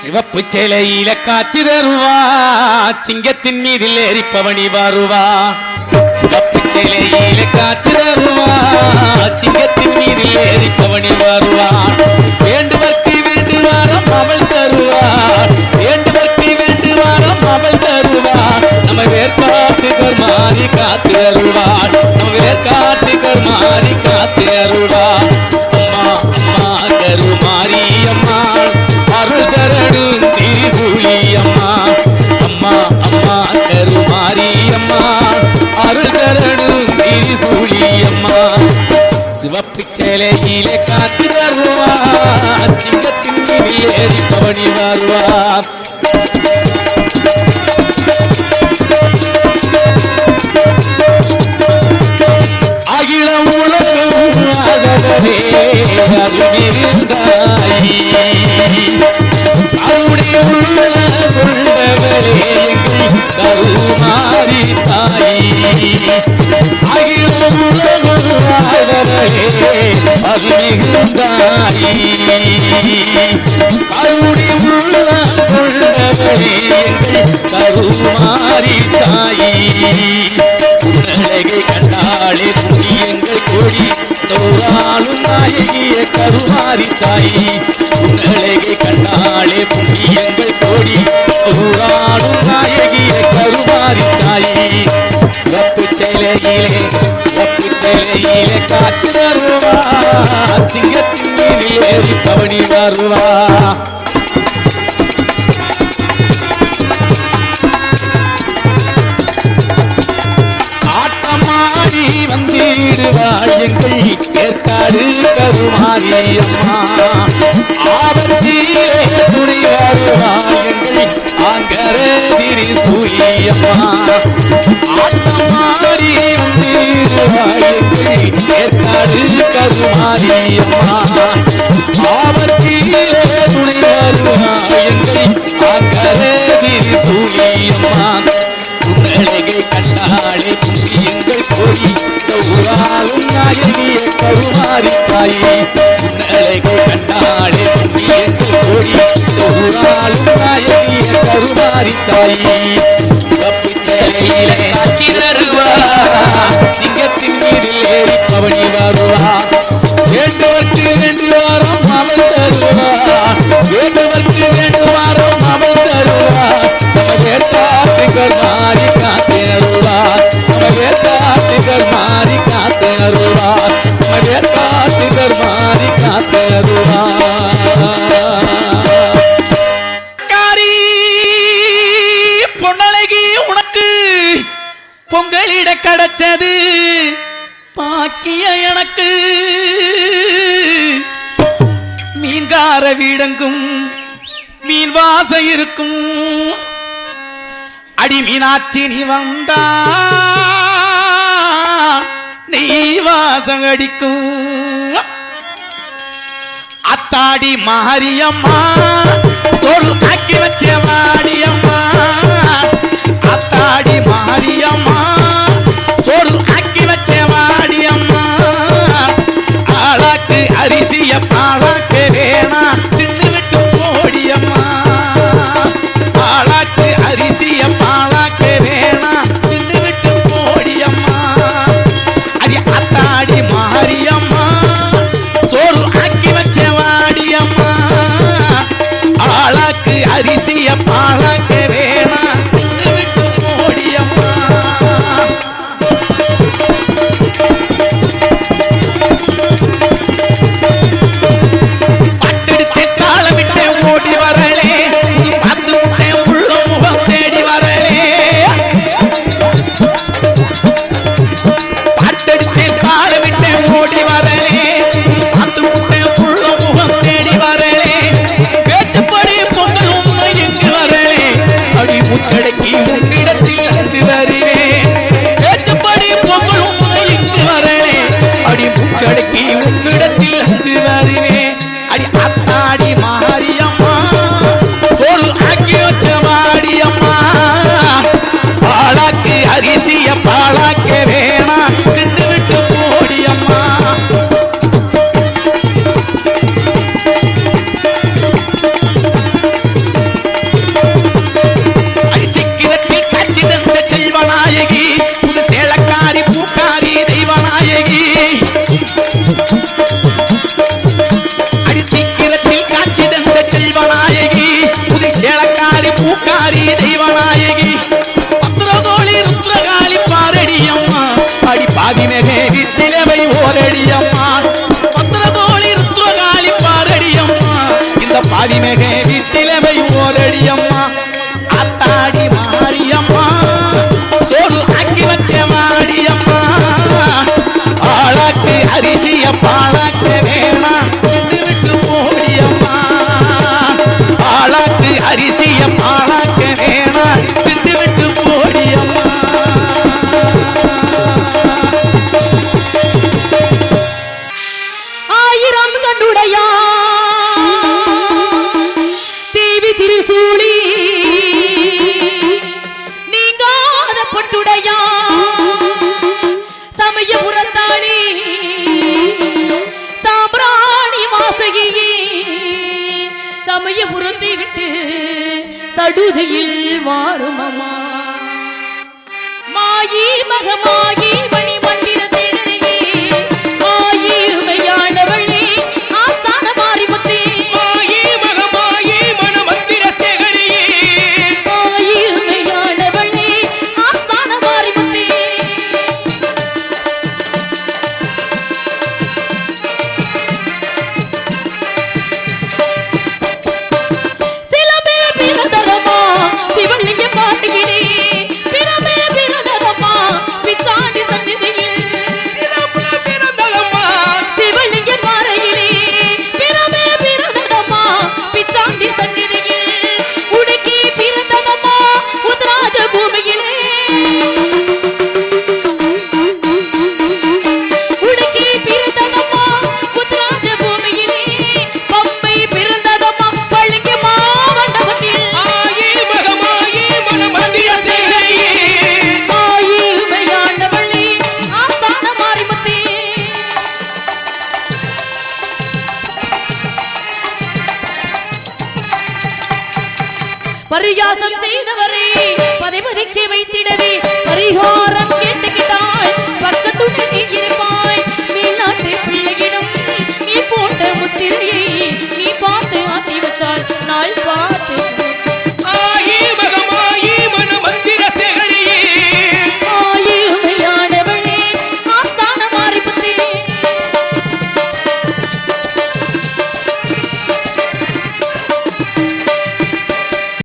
சிவப்பு சேலையில காட்சி தருவா. சிங்கத்தின் மீதில் ஏறிப்பவனி வருவா சிவப்பு சேலையில காட்சி தருவா. சிங்கத்தின் மீதில் ஏறிப்பவனி வருவா வேண்டுவர்க்கு வேண்டுவாரம் அவள் தருவா. வேண்டுவர்க்கு வேண்டுவாரம் அவள் தருவா. நம்ம வேற்காட்டுகள் மாறி காத்து அருள்வாள் நம்ம வேற்காட்டு மாறி காத்து அருள்வாள் பவனி வருவா அகில உலகம் ஆகவே அருளிருந்தாயி. அருடைய உள்ள கொண்டவளே தாயி அகில உலகம் ஆகவே அருளிருந்தாயி. அருடைய உள்ள கொண்டவளே எங்கள் கருமாரி தாயி உன்னழகை கண்டாளே புண்ணியங்கள் கொடி தோறாலும் நாயகிய கருமாரி தாயி உன்னழகை கண்டாளே புண்ணியங்கள் கொடி தோறாலும் நாயகிய கருமாரி தாயி சிவப்பு சேலையிலே சிவப்பு சேலையிலே காற்று வருவா சிங்கத்தின் மீது ஏறி வருவா तुम्हारी आरती थोड़ी और सुई तुम्हारी कर तुम्हारी आरती கருமாரி சிவப்பு சேலையிலே காட்சி தருவா. சிங்கத்தின் மீதில் ஏறி பவனி வருவா. வேண்டுவர்க்கு வேண்டுவாரம் அவள் தருவா. கிடைச்சது. பாக்கிய எனக்கு. மீன்கார வீடங்கும் மீன் வாசம் இருக்கும். அடி மீனாட்சி நீ வந்தா. நீ வாசம் அடிக்கும். அத்தாடி மாரியம்மா சொல் ஆக்கி வச்ச மாரியம்மா. उछड़ की उंगली ஆதினகேவி சிலவை ஓரடியம்மா. பத்திரதோழி ருத்ரகாளி பாரடியம்மா இந்த பாதினகேவி சிலவை ஓரடியம்மா. சூடி நீங்காத பொட்டுடையா. சமயபுரத்தாளி சாம்பிராணி வாசகியே சமயபுரத்தை விட்டு தடுதியில் வாருமமா மாயி மகமாயி பரியாசம் செய்தவரை. பதை பதுக்கி வைத்திடவே. பரிகாரம் கேட்டுக்கிட்டாள் பக்கத்துடன் நீ இருப்பான்